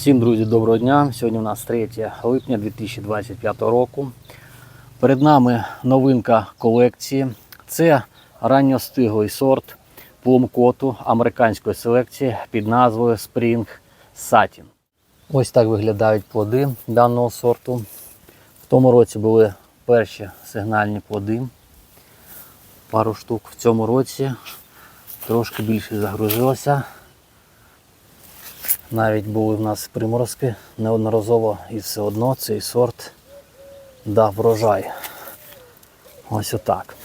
Всім друзі, доброго дня. Сьогодні у нас 3 липня 2025 року. Перед нами новинка колекції. Це ранньостиглий сорт плумкоту американської селекції під назвою Spring Satin. Ось так виглядають плоди даного сорту. В тому році були перші сигнальні плоди. Пару штук в цьому році трошки більше загрузилося. Навіть були в нас приморозки неодноразово і все одно цей сорт дав врожай. Ось отак.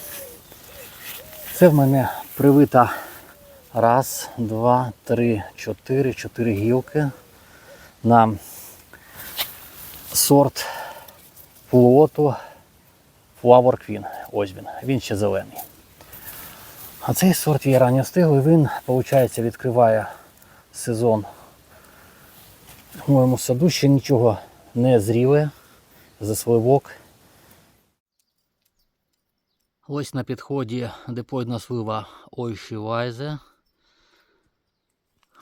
Це в мене привита раз, два, три, чотири, чотири гілки на сорт плоту Flower Queen. Ось він, він ще зелений. А цей сорт є ранньостиглий, він, виходить, відкриває сезон в моєму саду ще нічого не зріле, засливок. Ось на підході диплоїдна слива Ойші Вайзе.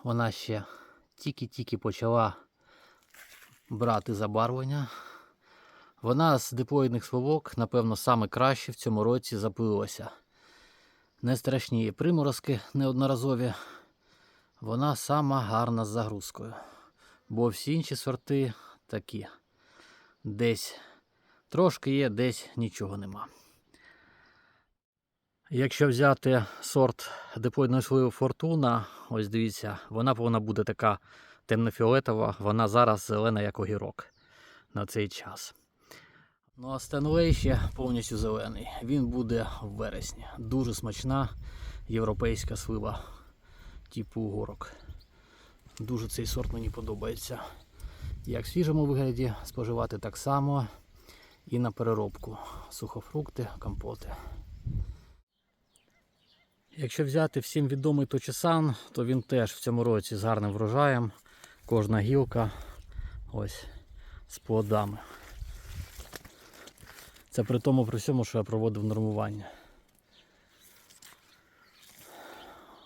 Вона ще тільки-тільки почала брати забарвлення. Вона з диплоїдних сливок, напевно, саме краще в цьому році запилилася. Не страшні приморозки неодноразові. Вона сама гарна з загрузкою. Бо всі інші сорти такі. Десь трошки є, десь нічого нема. Якщо взяти сорт диплоїдної сливи Фортуна, ось дивіться, вона повинна бути така темнофіолетова, вона зараз зелена, як огірок на цей час. Ну а Стенлей ще повністю зелений. Він буде в вересні. Дуже смачна європейська слива типу угорок. Дуже цей сорт мені подобається. Як в свіжому вигляді споживати так само і на переробку. Сухофрукти, компоти. Якщо взяти всім відомий Точесан, то він теж в цьому році з гарним врожаєм. Кожна гілка ось з плодами. Це при тому при всьому, що я проводив нормування.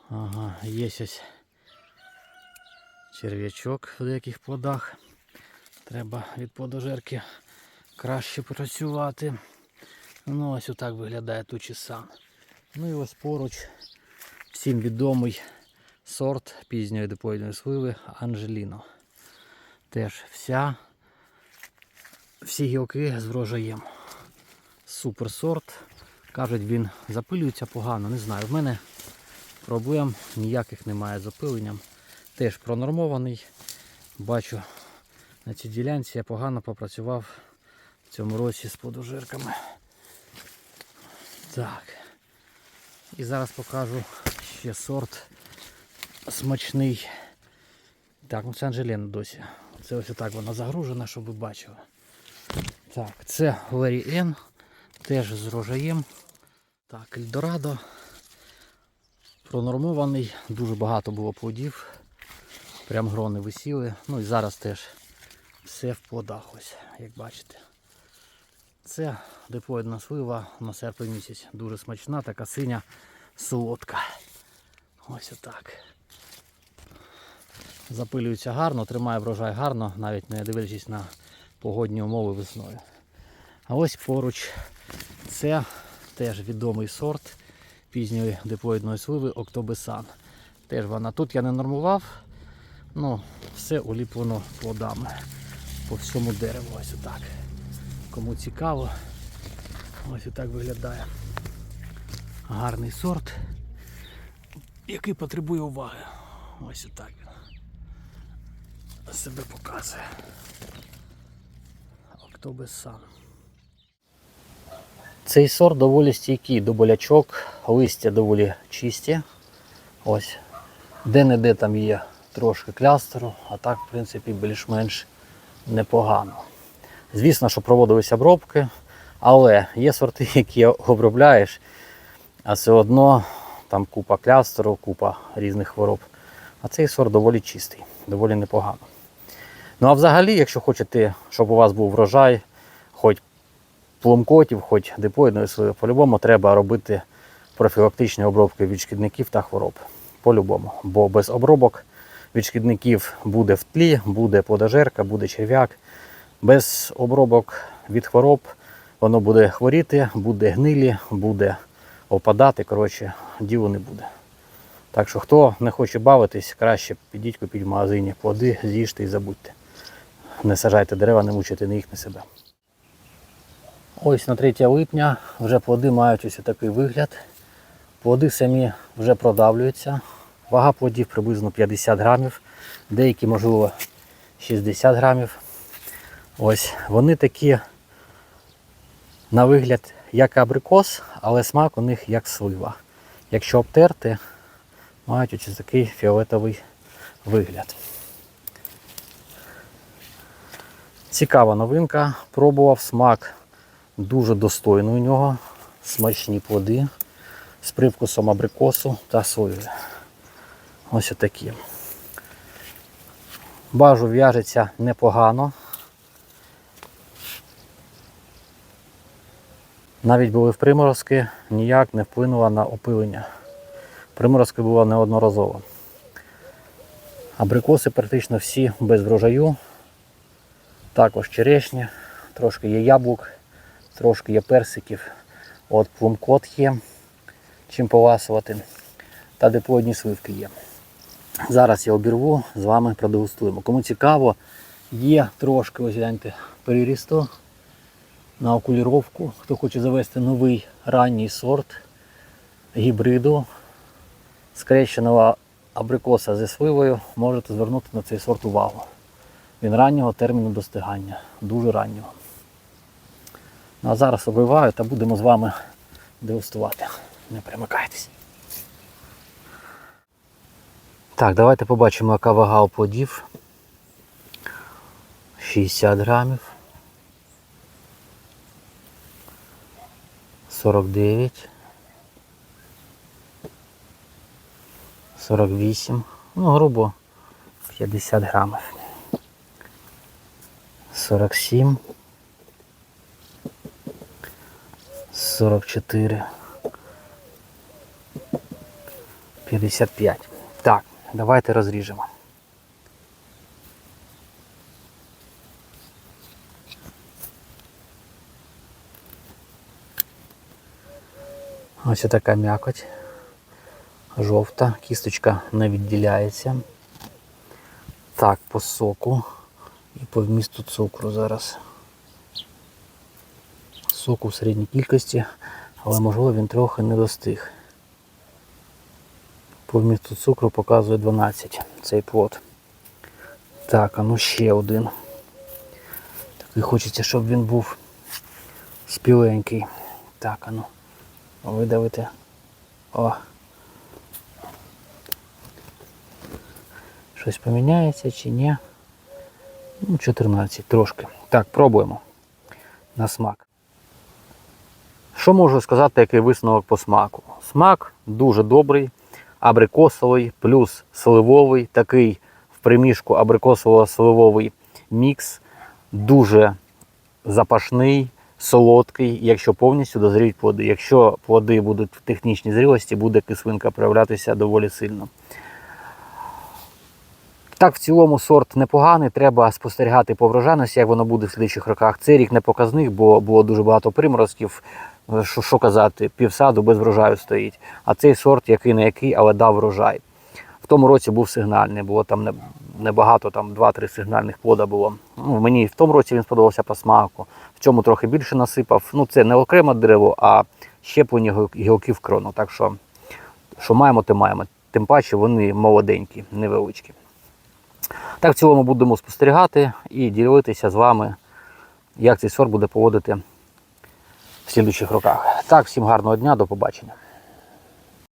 Ага, є ось черв'ячок в деяких плодах. Треба від плодожерки краще працювати. Ну, ось отак виглядає тучісан. Ну і ось поруч всім відомий сорт пізньої диплоїдної сливи Анжеліно. Теж вся, всі гілки з врожаєм. Супер сорт. Кажуть, він запилюється погано, не знаю. В мене проблем ніяких немає з запиленням. Теж пронормований. Бачу, на цій ділянці я погано попрацював в цьому році з подожирками. Так. І зараз покажу ще сорт смачний. Так, ну це Анжеліна досі. Це ось так вона загружена, щоб ви бачили. Так, це Лері Н. Теж з рожаєм. Так, Ельдорадо. Пронормований, дуже багато було плодів. Прям грони висіли. Ну і зараз теж все в плодах, ось, як бачите. Це диплоїдна слива на серпень місяць. Дуже смачна, така синя, солодка. Ось отак. Запилюється гарно, тримає врожай гарно, навіть не дивлячись на погодні умови весною. А ось поруч це теж відомий сорт пізньої диплоїдної сливи Октобесан. Теж вона тут я не нормував, ну все уліплено плодами по всьому дереву. Ось отак. Кому цікаво, ось отак виглядає. Гарний сорт, який потребує уваги. Ось отак він себе показує. Октобесан. Цей сорт доволі стійкий до болячок, листя доволі чисті. Ось. Де-не-де там є трошки клястеру, а так, в принципі, більш-менш непогано. Звісно, що проводилися обробки, але є сорти, які обробляєш, а все одно там купа клястеру, купа різних хвороб. А цей сорт доволі чистий, доволі непогано. Ну а взагалі, якщо хочете, щоб у вас був врожай, хоч пломкотів, хоч диплоїдної сливи, по-любому треба робити профілактичні обробки від шкідників та хвороб. По-любому. Бо без обробок від шкідників буде в тлі, буде плодожерка, буде черв'як. Без обробок від хвороб воно буде хворіти, буде гнилі, буде опадати. Коротше, ділу не буде. Так що, хто не хоче бавитись, краще підіть купіть в магазині плоди, з'їжте і забудьте. Не сажайте дерева, не мучайте ні їх, ні себе. Ось на 3 липня вже плоди мають ось такий вигляд. Плоди самі вже продавлюються. Вага плодів приблизно 50 грамів, деякі, можливо, 60 грамів. Ось вони такі на вигляд як абрикос, але смак у них як слива. Якщо обтерти, мають ось такий фіолетовий вигляд. Цікава новинка. Пробував смак дуже достойний у нього. Смачні плоди з привкусом абрикосу та сливи. Ось отакі. Бажу в'яжеться непогано. Навіть були в приморозки, ніяк не вплинула на опилення. Приморозки було неодноразово. Абрикоси практично всі без врожаю. Також черешні, трошки є яблук, трошки є персиків. От плумкот є, чим поласувати. Та диплодні сливки є. Зараз я обірву, з вами продегустуємо. Кому цікаво, є трошки, ось гляньте, перерісту на окуліровку. Хто хоче завести новий ранній сорт гібриду скрещеного абрикоса зі сливою, можете звернути на цей сорт увагу. Він раннього терміну достигання, дуже раннього. Ну, а зараз обриваю та будемо з вами дегустувати. Не перемикайтесь. Так, давайте побачимо, яка вага у плодів. 60 грамів. 49. 48. Ну, грубо 50 грамів. 47. 44. 55. Давайте розріжемо. Ось така м'якоть. Жовта, кісточка не відділяється. Так, по соку і по вмісту цукру зараз. Соку в середній кількості, але можливо він трохи не достиг. По вмісту цукру показує 12 цей плод. Так, а ну ще один. Такий хочеться, щоб він був спіленький. Так, а ну, видавити. О. Щось поміняється чи ні? Ну, 14 трошки. Так, пробуємо на смак. Що можу сказати, який висновок по смаку? Смак дуже добрий, абрикосовий плюс сливовий, такий в приміжку абрикосово-сливовий мікс, дуже запашний, солодкий, якщо повністю дозріють плоди. Якщо плоди будуть в технічній зрілості, буде кислинка проявлятися доволі сильно. Так, в цілому сорт непоганий, треба спостерігати по врожайності, як воно буде в слідчих роках. Цей рік не показник, бо було дуже багато приморозків. Що, що казати, півсаду без врожаю стоїть. А цей сорт, який не який, але дав врожай. В тому році був сигнальний, було там небагато, там 2-3 сигнальних плода було. Ну, мені в тому році він сподобався по смаку. В цьому трохи більше насипав. Ну, це не окреме дерево, а щеплені гіл- гілки в крону. Так що, що маємо, те маємо. Тим паче вони молоденькі, невеличкі. Так, в цілому будемо спостерігати і ділитися з вами, як цей сорт буде поводити в слідуючих роках. Так, всім гарного дня, до побачення.